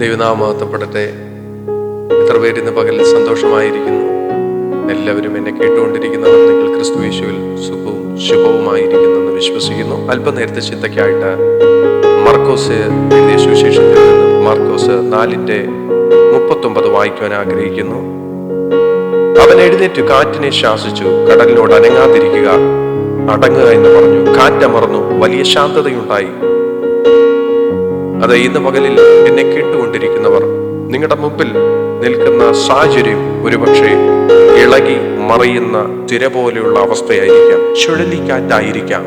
ദൈവനാമഹത്വപ്പെടട്ടെ. എത്ര ഇന്ന് പകലിൽ സന്തോഷമായിരിക്കുന്നു. എല്ലാവരും എന്നെ കേട്ടുകൊണ്ടിരിക്കുന്നവർ നിങ്ങൾ ക്രിസ്തു യേശുവിൽ സുഖവും ശുഭവുമായിരിക്കുന്നെന്ന് വിശ്വസിക്കുന്നു. അല്പനേരത്തെ ചിന്തയ്ക്കായിട്ട് മാർക്കോസ് എഴുതിയ സുവിശേഷത്തിൽ നിന്ന് മാർക്കോസ് നാലിന്റെ മുപ്പത്തൊമ്പത് വായിക്കുവാൻ ആഗ്രഹിക്കുന്നു. അവൻ എഴുന്നേറ്റ് കാറ്റിനെ ശാസിച്ചു കടലിനോട് അനങ്ങാതിരിക്കുക അടങ്ങുക എന്ന് പറഞ്ഞു. കാറ്റമറന്നു വലിയ ശാന്തതയുണ്ടായി. അതെ ഇന്ന് പകലിൽ എന്നെ കേട്ടുകൊണ്ടിരിക്കുന്നവർ നിങ്ങളുടെ മുമ്പിൽ നിൽക്കുന്ന സാഹചര്യം ഒരുപക്ഷെ ഇളകി മറയുന്ന തിര പോലെയുള്ള അവസ്ഥയായിരിക്കാം ചുഴലിക്കാറ്റായിരിക്കാം.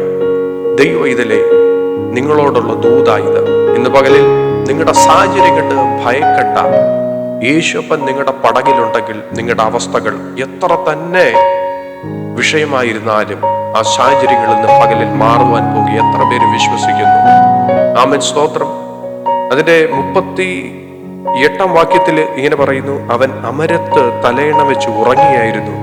ദൈവ ഇതിലെ നിങ്ങളോടുള്ള ദൂതായത് ഇന്ന് പകലിൽ നിങ്ങളുടെ സാഹചര്യം കണ്ട് ഭയക്കട്ട യേശുപ്പൻ നിങ്ങളുടെ പടകിലുണ്ടെങ്കിൽ നിങ്ങളുടെ അവസ്ഥകൾ എത്ര തന്നെ വിഷയമായിരുന്നാലും ആ സാഹചര്യങ്ങളിൽ നിന്ന് പകലിൽ മാറുവാൻ പോകുക എത്ര പേര് വിശ്വസിക്കുന്നു. ആമൻ. സ്തോത്രം. അതിന്റെ മുപ്പത്തി എട്ടാം വാക്യത്തിൽ ഇങ്ങനെ പറയുന്നു അവൻ അമരത്ത് തലയണ വെച്ച് ഉറങ്ങിയായിരുന്നു.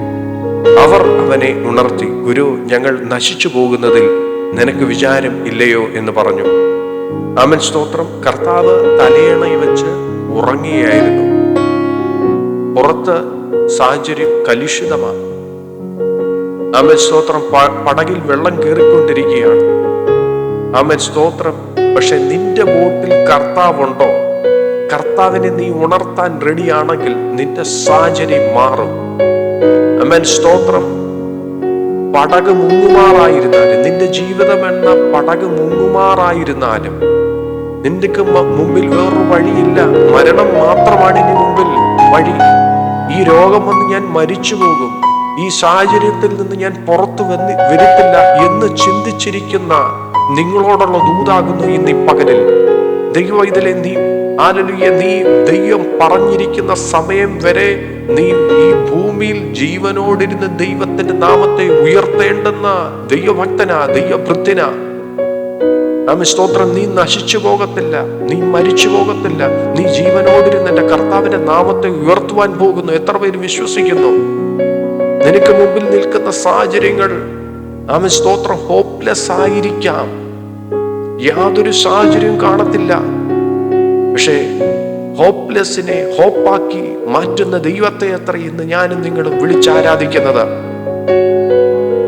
അവർ അവനെ ഉണർത്തി ഗുരു ഞങ്ങൾ നശിച്ചു പോകുന്നതിൽ നിനക്ക് വിചാരം ഇല്ലയോ? എന്ന് പറഞ്ഞു. അമൻ സ്തോത്രം കർത്താവ് തലയിണ വെച്ച് ഉറങ്ങിയായിരുന്നു. പുറത്ത് സാഹചര്യം കലുഷിതമാണ്. അമൻ സ്തോത്രം പടകിൽ വെള്ളം കയറിക്കൊണ്ടിരിക്കുകയാണ്. അമൻ സ്തോത്രം പക്ഷെ നിന്റെ ബോട്ടിൽ കർത്താവുണ്ടോ? കർത്താവിനെ നീ ഉണർത്താൻ റെഡിയാണെങ്കിൽ നിന്റെ സാഹചര്യം മാറും. അമ്മൻ സ്തോത്രം. പടക് മുങ്ങുമാറായിരുന്നാലും നിന്റെ ജീവിതം എന്ന പടക് മുങ്ങുമാറായിരുന്നാലും നിന്റെ മുമ്പിൽ വേറൊരു വഴിയില്ല. മരണം മാത്രമാണ് ഇനി മുമ്പിൽ വഴി. ഈ രോഗം വന്ന് ഞാൻ മരിച്ചു പോകും. ഈ സാഹചര്യത്തിൽ നിന്ന് ഞാൻ പുറത്തു വന്ന് വരുത്തില്ല എന്ന് ചിന്തിച്ചിരിക്കുന്ന നിങ്ങളോടുള്ള ദൂതാകുന്നു ഇന്ന് ഈ പകലിൽ ദൈവം ഇതിലെ നീ ആലലുയ നീ ദൈവം പറഞ്ഞിരിക്കുന്ന സമയം വരെ നീ ഈ ഭൂമിയിൽ ജീവനോടിരുന്ന ദൈവത്തിന്റെ നാമത്തെ ഉയർത്തേണ്ടെന്ന ദൈവഭക്തനാ ദൈവഭൃത്തിന ആമേ സ്തോത്രം. നീ നശിച്ചു പോകത്തില്ല നീ മരിച്ചു പോകത്തില്ല. നീ ജീവനോടിരുന്ന് എന്റെ കർത്താവിന്റെ നാമത്തെ ഉയർത്തുവാൻ പോകുന്നു. എത്ര പേര് വിശ്വസിക്കുന്നു? നിനക്ക് മുമ്പിൽ നിൽക്കുന്ന സാഹചര്യങ്ങൾ ആമ സ്തോത്രം ഹോപ്ലെസ് ആയിരിക്കാം. യാതൊരു സാഹചര്യവും കാണത്തില്ല. പക്ഷേ ഹോപ്പ്ലെസ്സിനെ ഹോപ്പാക്കി മാറ്റുന്ന ദൈവത്തെ അത്ര ഇന്ന് ഞാനും നിങ്ങളും വിളിച്ചാരാധിക്കുന്നത്.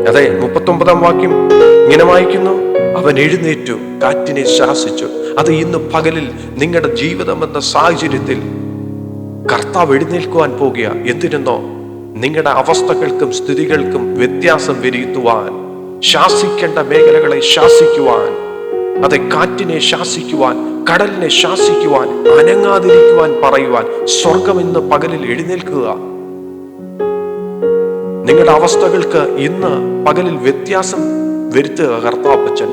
അതെ മുപ്പത്തൊമ്പതാം വാക്യം ഇങ്ങനെ വായിക്കുന്നു. അവൻ എഴുന്നേറ്റു കാറ്റിനെ ശാസിച്ചു. അത് ഇന്ന് പകലിൽ നിങ്ങളുടെ ജീവിതം എന്ന സാഹചര്യത്തിൽ കർത്താവ് എഴുന്നേൽക്കുവാൻ പോകുക. എന്തിനെന്നോ? നിങ്ങളുടെ അവസ്ഥകൾക്കും സ്ഥിതികൾക്കും വ്യത്യാസം വരുത്തുവാൻ ശാസിക്കേണ്ട മേഖലകളെ ശാസിക്കുവാൻ. അതെ കാറ്റിനെ ശാസിക്കുവാൻ കടലിനെ ശാസിക്കുവാൻ അനങ്ങാതിരിക്കുവാൻ പറയുവാൻ സ്വർഗം ഇന്ന് പകലിൽ എഴുന്നേൽക്കുക. നിങ്ങളുടെ അവസ്ഥകൾക്ക് ഇന്ന് പകലിൽ വ്യത്യാസം വരുത്തുക കർത്താപ്പച്ചൻ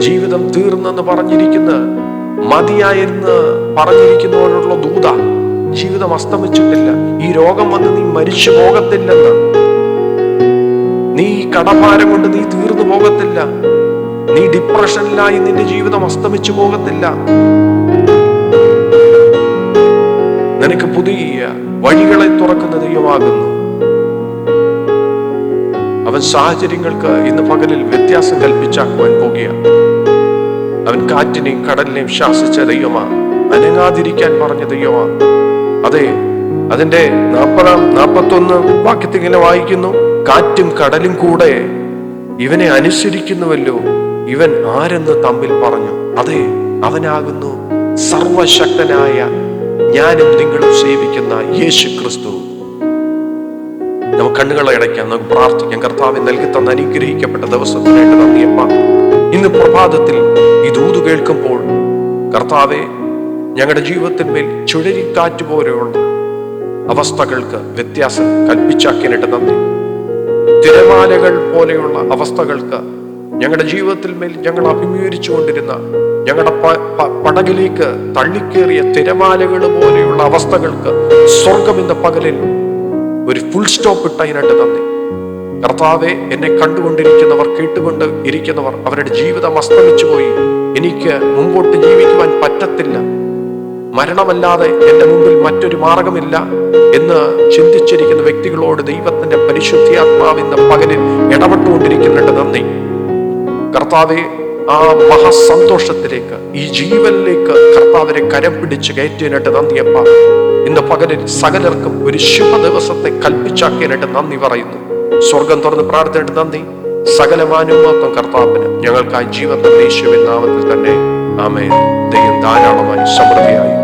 ജീവിതം തീർന്നെന്ന് പറഞ്ഞിരിക്കുന്ന മതിയായെന്ന് പറഞ്ഞിരിക്കുന്നവരോടുള്ള ദൂത ജീവിതം അസ്തമിച്ചിട്ടില്ല. ഈ രോഗം വന്ന് നീ മരിച്ചു പോകത്തില്ലെന്ന്. നീ ഈ കടഭാരം കൊണ്ട് നീ തീർന്നു പോകത്തില്ല. നീ ഡിപ്രഷനിലായി നിന്റെ ജീവിതം അസ്തമിച്ചു പോകത്തില്ല. നിനക്ക് പുതിയ വഴികളെ തുറക്കുന്ന ദൈവമാകുന്നു. അവൻ സാഹചര്യങ്ങൾക്ക് ഇന്ന് പകലിൽ വ്യത്യാസം കൽപ്പിച്ചാക്കുവാൻ പോകുകയാണ്. അവൻ കാറ്റിനെയും കടലിനെയും ശാസിച്ച ദൈവമാ അനങ്ങാതിരിക്കാൻ പറഞ്ഞ ദൈവമാ. അതെ അതിന്റെ നാൽപ്പതാം നാൽപ്പത്തൊന്ന് വാക്യത്തിങ്ങനെ വായിക്കുന്നു കാറ്റും കടലും കൂടെ ഇവനെ അനുസരിക്കുന്നുവല്ലോ ഇവൻ ആരെന്ന് തമ്മിൽ പറഞ്ഞു അതെ അവനാകുന്നു സർവശക്തനായ ഞാനും നിങ്ങളും സേവിക്കുന്ന യേശു ക്രിസ്തു നമുക്ക് കണ്ണുകളെ അടയ്ക്കാം നമുക്ക് പ്രാർത്ഥിക്കാം. കർത്താവിൻ നൽകി തന്ന അനുഗ്രഹിക്കപ്പെട്ട ദിവസത്തിനായിട്ട് നന്ദിയപ്പ. ഇന്ന് പ്രഭാതത്തിൽ ഈ ദൂത് കേൾക്കുമ്പോൾ കർത്താവെ ഞങ്ങളുടെ ജീവിതത്തിന്മേൽ ചുഴലിക്കാറ്റ് പോലെയുള്ള അവസ്ഥകൾക്ക് വ്യത്യാസം കൽപ്പിച്ചാക്കിയിട്ട് നന്ദി. തിരമാലകൾ പോലെയുള്ള അവസ്ഥകൾക്ക് ഞങ്ങളുടെ ജീവിതത്തിൽ മേൽ ഞങ്ങൾ അഭിമുഖീകരിച്ചു കൊണ്ടിരുന്ന ഞങ്ങളുടെ പടകിലേക്ക് തള്ളിക്കേറിയ തിരമാലകൾ പോലെയുള്ള അവസ്ഥകൾക്ക് സ്വർഗം ഇന്ന് പകലിൽ ഒരു ഫുൾ സ്റ്റോപ്പ് ഇട്ടതിനായിട്ട് നന്ദി. കർത്താവെ എന്നെ കണ്ടുകൊണ്ടിരിക്കുന്നവർ കേട്ടുകൊണ്ട് ഇരിക്കുന്നവർ അവരുടെ ജീവിതം അസ്തമിച്ചു പോയി. എനിക്ക് മുമ്പോട്ട് ജീവിക്കുവാൻ പറ്റത്തില്ല. മരണമല്ലാതെ എന്റെ മുമ്പിൽ മറ്റൊരു മാർഗമില്ല എന്ന് ചിന്തിച്ചിരിക്കുന്ന വ്യക്തികളോട് ദൈവത്തിന്റെ പരിശുദ്ധിയാത്മാവിന്റെ പകലിൽ ഇടപെട്ടുകൊണ്ടിരിക്കുന്നുണ്ട് നന്ദി. കർത്താവെ ആ മഹാസന്തോഷത്തിലേക്ക് ഈ ജീവനിലേക്ക് കർത്താവിനെ കരം പിടിച്ച് കയറ്റിയതിനായിട്ട് നന്ദിയപ്പ ഇന്ന് പകലിൽ സകലർക്കും ഒരു ശുഭ ദിവസത്തെ കൽപ്പിച്ചാക്കിയതിനായിട്ട് നന്ദി പറയുന്നു. സ്വർഗം തുറന്ന് പ്രാർത്ഥനയിട്ട് നന്ദി. സകലമാനുമത്വം കർത്താവിന് ഞങ്ങൾക്കായി ജീവൻ യേശുവിൻ നാമത്തിൽ തന്നെ ആമേ ദൈവം ധാരാളമായി സമൃദ്ധിയായി.